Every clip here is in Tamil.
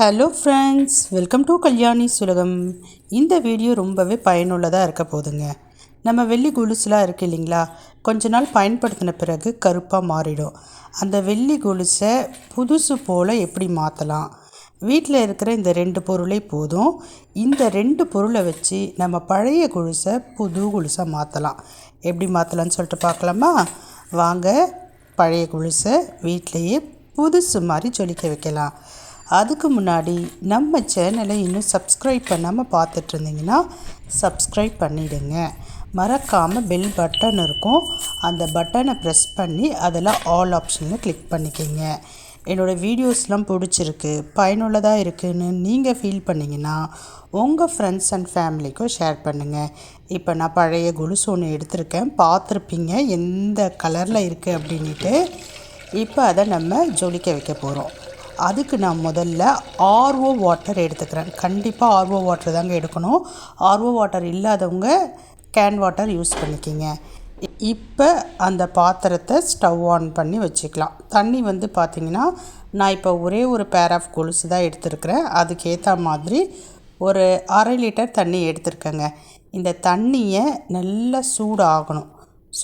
Hello friends welcome to Kalyani சுலகம் இந்த வீடியோ ரொம்பவே பயனுள்ளதாக இருக்க போதுங்க. நம்ம வெள்ளி கொலுசுலாம் இருக்குது இல்லைங்களா? கொஞ்ச நாள் பயன்படுத்தின பிறகு கருப்பாக மாறிடும். அந்த வெள்ளி கொலுசை புதுசு போல் எப்படி மாற்றலாம் வீட்டில் இருக்கிற இந்த ரெண்டு பொருளே போதும். இந்த ரெண்டு பொருளை வச்சு நம்ம பழைய கொலுசை புது கொலுசாக மாற்றலாம் எப்படி மாற்றலாம்னு சொல்லிட்டு பார்க்கலாமா? வாங்க பழைய கொலுசை வீட்டிலையே புதுசு மாதிரி ஜொலிக்க வைக்கலாம். அதுக்கு முன்னாடி நம்ம சேனலை இன்னும் சப்ஸ்கிரைப் பண்ணாமல் பார்த்துட்டு இருந்தீங்கன்னா சப்ஸ்கிரைப் பண்ணிவிடுங்க மறக்காமல் பெல் பட்டன் இருக்கும். அந்த பட்டனை ப்ரெஸ் பண்ணி அதில் ஆல் ஆப்ஷனில் கிளிக் பண்ணிக்கோங்க. என்னோடய வீடியோஸ்லாம் பிடிச்சிருக்கு பயனுள்ளதாக இருக்குதுன்னு நீங்கள் ஃபீல் பண்ணிங்கன்னா உங்கள் ஃப்ரெண்ட்ஸ் அண்ட் ஃபேமிலிக்கும் ஷேர் பண்ணுங்கள் இப்போ நான் பழைய கொலுசு ஒன்று எடுத்திருக்கேன். பார்த்துருப்பீங்க எந்த கலரில் இருக்குது அப்படின்ட்டு இப்போ அதை நம்ம ஜொலிக்க வைக்க போகிறோம் அதுக்கு நான் முதல்ல ஆர்ஓ வாட்டர் எடுத்துக்கிறேன். கண்டிப்பாக ஆர்ஓ வாட்டர் தாங்க எடுக்கணும். ஆர்ஓ வாட்டர் இல்லாதவங்க கேன் வாட்டர் யூஸ் பண்ணிக்கிங்க. இப்போ அந்த பாத்திரத்தை ஸ்டவ் ஆன் பண்ணி வச்சுக்கலாம். தண்ணி வந்து பார்த்திங்கன்னா நான் இப்போ ஒரே ஒரு பேர் ஆஃப் கொலுசு தான் எடுத்துருக்கிறேன். அதுக்கேற்ற மாதிரி ஒரு அரை லிட்டர் தண்ணி எடுத்துருக்கேங்க. இந்த தண்ணியை நல்லா சூடாகணும்.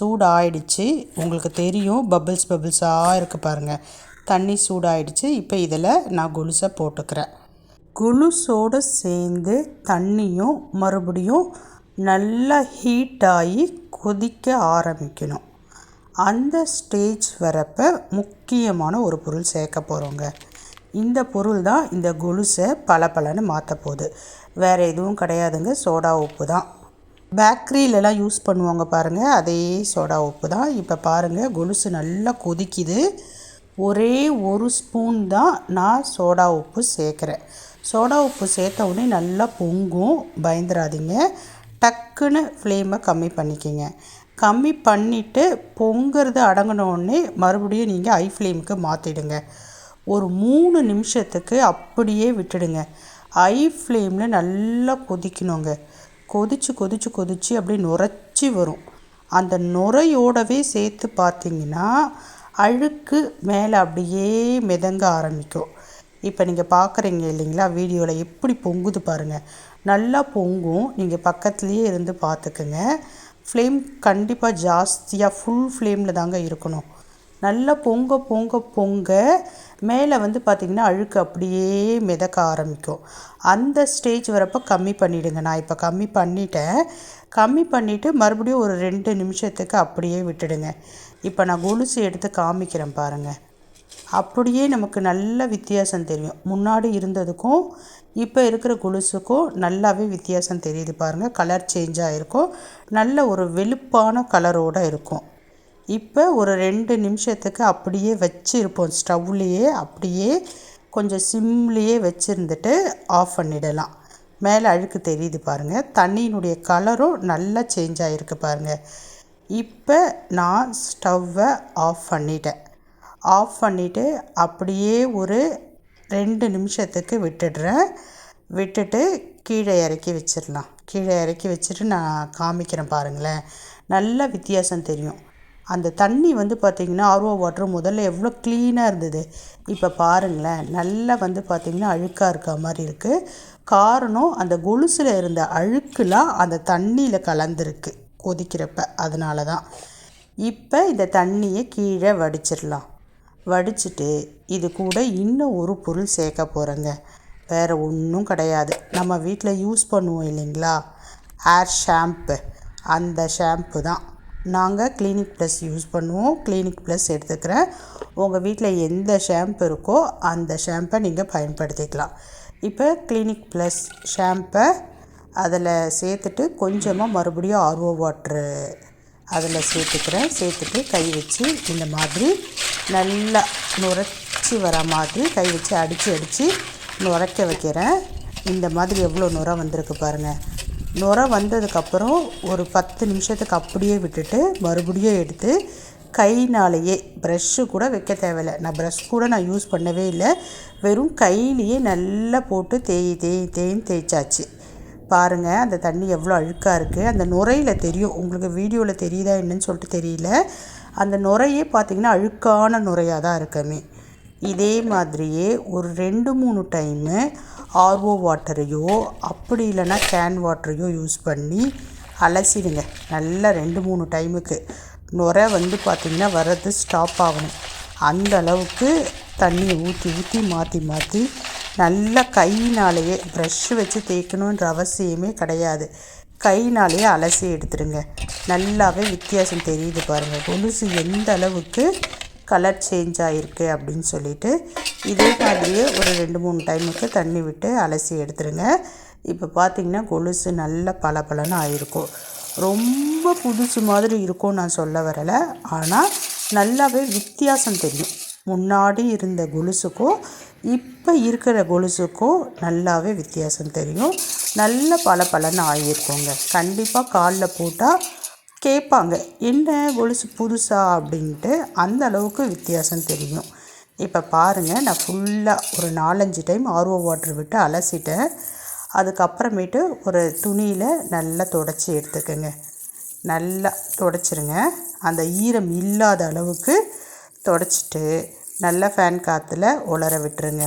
சூடாகிடுச்சு உங்களுக்கு தெரியும் பபிள்ஸ் பபிள்ஸாக இருக்குது பாருங்கள் தண்ணி சூடாயிடுச்சு. இப்போ இதில் நான் கொலுசை போட்டுக்கிறேன். கொலுசோடு சேர்ந்து தண்ணியும் மறுபடியும் நல்லா ஹீட் ஆகி கொதிக்க ஆரம்பிக்கணும். அந்த ஸ்டேஜ் வரப்போ முக்கியமான ஒரு பொருள் சேர்க்க போகிறோங்க இந்த பொருள் தான் இந்த கொலுசை பல பலன்னு மாற்ற போகுது. வேறு எதுவும் கிடையாதுங்க. சோடா உப்பு தான். பேக்கரியிலலாம் யூஸ் பண்ணுவாங்க பாருங்கள் அதே சோடா உப்பு தான். இப்போ பாருங்கள் கொலுசு நல்லா கொதிக்குது. ஒரே ஒரு ஸ்பூன் தான் நான் சோடா உப்பு சேர்க்குறேன். சோடா உப்பு சேர்த்த உடனே நல்லா பொங்கும். பயந்துடாதீங்க டக்குன்னு ஃப்ளேமை கம்மி பண்ணிக்கிங்க. கம்மி பண்ணிவிட்டு பொங்கிறது அடங்கினோடனே மறுபடியும் நீங்கள் ஐ ஃப்ளேமுக்கு மாற்றிடுங்க ஒரு மூணு நிமிஷத்துக்கு அப்படியே விட்டுடுங்க. ஐ ஃப்ளேமில் நல்லா கொதிக்கணுங்க. கொதித்து கொதித்து கொதித்து அப்படியே நுரைச்சி வரும். அந்த நுரையோடவே சேர்த்து பார்த்தீங்கன்னா அழுக்கு மேலே அப்படியே மிதங்க ஆரம்பிக்கும். இப்போ நீங்கள் பார்க்குறீங்க இல்லைங்களா? வீடியோவில் எப்படி பொங்குது பாருங்கள் நல்லா பொங்கும். நீங்கள் பக்கத்துலேயே இருந்து பார்த்துக்குங்க ஃப்ளேம் கண்டிப்பாக ஜாஸ்தியாக ஃபுல் ஃப்ளேமில் தாங்க இருக்கணும். நல்லா பொங்க பொங்க பொங்க மேலே வந்து பார்த்திங்கன்னா அழுக்கு அப்படியே மிதக்க ஆரம்பிக்கும். அந்த ஸ்டேஜ் வரப்போ கம்மி பண்ணிவிடுங்க நான் இப்போ கம்மி பண்ணிட்டேன். கம்மி பண்ணிவிட்டு மறுபடியும் ஒரு ரெண்டு நிமிஷத்துக்கு அப்படியே விட்டுடுங்க. இப்போ நான் கொலுசு எடுத்து காமிக்கிறேன் பாருங்கள் அப்படியே நமக்கு நல்ல வித்தியாசம் தெரியும். முன்னாடி இருந்ததுக்கும் இப்போ இருக்கிற கொலுசுக்கும் நல்லாவே வித்தியாசம் தெரியுது பாருங்கள் கலர் சேஞ்ச் ஆகிருக்கும் நல்ல ஒரு வெளுப்பான கலரோடு இருக்கும். இப்போ ஒரு ரெண்டு நிமிஷத்துக்கு அப்படியே வச்சுருப்போம். ஸ்டவ்லேயே அப்படியே கொஞ்சம் சிம்லேயே வச்சுருந்துட்டு ஆஃப் பண்ணிடலாம். மேலே அழுக்கு தெரியுது பாருங்கள் தண்ணியினுடைய கலரும் நல்லா சேஞ்ச் ஆகிருக்கு பாருங்கள் இப்போ நான் ஸ்டவ்வை ஆஃப் பண்ணிட்டேன். ஆஃப் பண்ணிவிட்டு அப்படியே ஒரு ரெண்டு நிமிஷத்துக்கு விட்டுடுறேன். விட்டுட்டு கீழே இறக்கி வச்சிடலாம். கீழே இறக்கி வச்சுட்டு நான் காமிக்கிறேன் பாருங்களேன். நல்ல வித்தியாசம் தெரியும். அந்த தண்ணி வந்து பார்த்திங்கன்னா ஆர்ஓ வாட்ரு முதல்ல எவ்வளோ க்ளீனாக இருந்தது. இப்போ பாருங்களேன் நல்லா வந்து பார்த்திங்கன்னா அழுக்காக இருக்க மாதிரி இருக்குது காரணம் அந்த கொலுசில் இருந்த அழுக்குலாம் அந்த தண்ணியில் கலந்துருக்கு கொதிக்கிறப்ப. அதனால தான் இப்போ இந்த தண்ணியை கீழே வடிச்சிடலாம். வடிச்சிட்டு இது கூட இன்னும் ஒரு பொருள் சேர்க்க போகிறேங்க வேறு ஒன்றும் கிடையாது. நம்ம வீட்டில் யூஸ் பண்ணுவோம் இல்லைங்களா? ஹேர் ஷாம்பு அந்த ஷாம்பு தான். நாங்கள் கிளினிக் ப்ளஸ் யூஸ் பண்ணுவோம். கிளினிக் ப்ளஸ் எடுத்துக்கிறேன். உங்கள் வீட்டில் எந்த ஷாம்பு இருக்கோ அந்த ஷாம்பை நீங்கள் பயன்படுத்திக்கலாம். இப்போ கிளினிக் ப்ளஸ் ஷாம்பை அதில் சேர்த்துட்டு கொஞ்சமாக மறுபடியும் ஆர்ஓ வாட்ரு அதில் சேர்த்துக்கிறேன். சேர்த்துட்டு கை வச்சு இந்த மாதிரி நல்லா நுரைச்சி வர மாதிரி கை வச்சு அடித்து அடித்து நுரைக்க வைக்கிறேன். இந்த மாதிரி எவ்வளோ நுரை வந்திருக்கு பாருங்கள் நுர வந்ததுக்கப்புறம் ஒரு பத்து நிமிஷத்துக்கு அப்படியே விட்டுட்டு மறுபடியும் எடுத்து கைனாலேயே ப்ரெஷ்ஷு கூட வைக்க தேவையில்லை. நான் ப்ரஷ் கூட நான் யூஸ் பண்ணவே இல்லை. வெறும் கையிலேயே நல்லா போட்டு தேய் தேய் தேயின்னு தேய்ச்சாச்சு. பாருங்கள் அந்த தண்ணி எவ்வளோ அழுக்காக இருக்குது அந்த நுரையில் தெரியும். உங்களுக்கு வீடியோவில் தெரியுதா என்னன்னு சொல்லிட்டு தெரியல. அந்த நுரையே பார்த்திங்கன்னா அழுக்கான நுரையாக தான் இருக்குமே. இதே மாதிரியே ஒரு ரெண்டு மூணு டைமு ஆர்ஓ வாட்டரையோ அப்படி இல்லைன்னா கேன் வாட்டரையோ யூஸ் பண்ணி அலசிடுங்க. நல்லா ரெண்டு மூணு டைமுக்கு. நுரை வந்து பார்த்திங்கன்னா வர்றது ஸ்டாப் ஆகணும். அந்த அளவுக்கு தண்ணியை ஊற்றி ஊற்றி மாற்றி மாற்றி நல்லா கையினாலேயே ப்ரஷ் வச்சு தேய்க்கணுன்ற அவசியமே கிடையாது. கையினாலேயே அலசி எடுத்துடுங்க. நல்லாவே வித்தியாசம் தெரியுது பாருங்கள் கொலுசு எந்த அளவுக்கு கலர் சேஞ்ச் ஆகிருக்கு அப்படின்னு சொல்லிட்டு இதே மாதிரியே ஒரு ரெண்டு மூணு டைமுக்கு தண்ணி விட்டு அலசி எடுத்துருங்க. இப்போ பார்த்திங்கன்னா கொலுசு நல்ல பளபளன்னு ஆகிருக்கும் ரொம்ப புதுசு மாதிரி இருக்கும் நான் சொல்ல வரலை. ஆனால் நல்லாவே வித்தியாசம் தெரியும். முன்னாடி இருந்த கொலுசுக்கும் இப்போ இருக்கிற கொலுசுக்கும் நல்லாவே வித்தியாசம் தெரியும். நல்ல பல பலன்னு ஆகியிருக்கோங்க கண்டிப்பாக காலில் போட்டால் கேட்பாங்க என்ன கொலுசு புதுசா? அப்படின்ட்டு அந்த அளவுக்கு வித்தியாசம் தெரியும். இப்போ பாருங்கள் நான் ஃபுல்லாக ஒரு நாலஞ்சு டைம் ஆர்ஓ வாட்டர் விட்டு அலசிட்டேன். அதுக்கப்புறமேட்டு ஒரு துணியில் நல்லா தொடச்சி எடுத்துக்கோங்க. நல்லா தொடச்சிருங்க. அந்த ஈரம் இல்லாத அளவுக்கு தொடச்சிட்டு நல்லா ஃபேன் காற்றுல உலர விட்டுருங்க.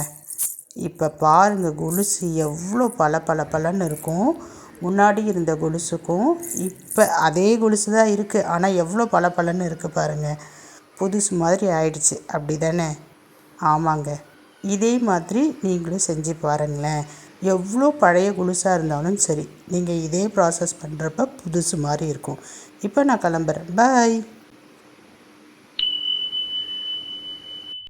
இப்போ பாருங்கள் கொலுசு எவ்வளோ பல பல பலன்னு இருக்கும். முன்னாடி இருந்த கொலுசுக்கும் இப்போ அதே கொலுசு தான் இருக்குது ஆனால் எவ்வளோ பல பலன்னு இருக்குது பாருங்கள் புதுசு மாதிரி ஆயிடுச்சு. அப்படி தானே ஆமாங்க. இதே மாதிரி நீங்களும் செஞ்சு பாருங்களேன். எவ்வளோ பழைய கொலுசாக இருந்தாலும் சரி நீங்கள் இதே ப்ராசஸ் பண்ணுறப்ப புதுசு மாதிரி இருக்கும். இப்போ நான் கிளம்புறேன். பாய்